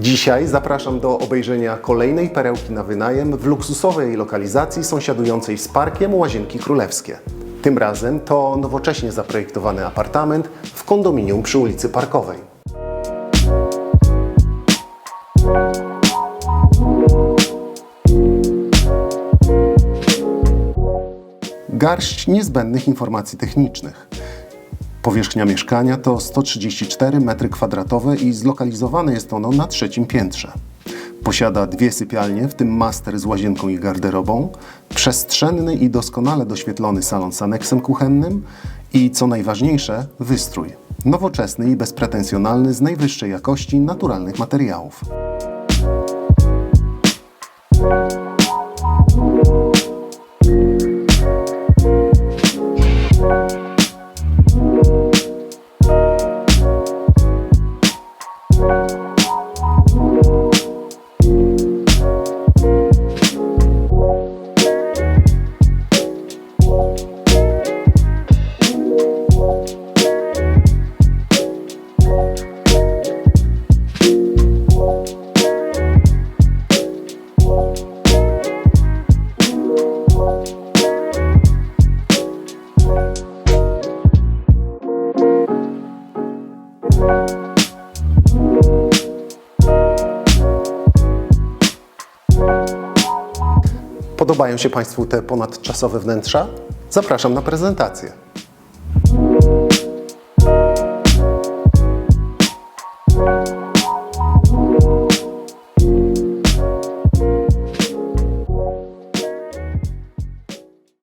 Dzisiaj zapraszam do obejrzenia kolejnej perełki na wynajem w luksusowej lokalizacji sąsiadującej z parkiem Łazienki Królewskie. Tym razem to nowocześnie zaprojektowany apartament w kondominium przy ulicy Parkowej. Garść niezbędnych informacji technicznych. Powierzchnia mieszkania to 134 m2 i zlokalizowane jest ono na trzecim piętrze. Posiada dwie sypialnie, w tym master z łazienką i garderobą, przestrzenny i doskonale doświetlony salon z aneksem kuchennym i, co najważniejsze, wystrój. Nowoczesny i bezpretensjonalny z najwyższej jakości naturalnych materiałów. Podobają się Państwu te ponadczasowe wnętrza? Zapraszam na prezentację.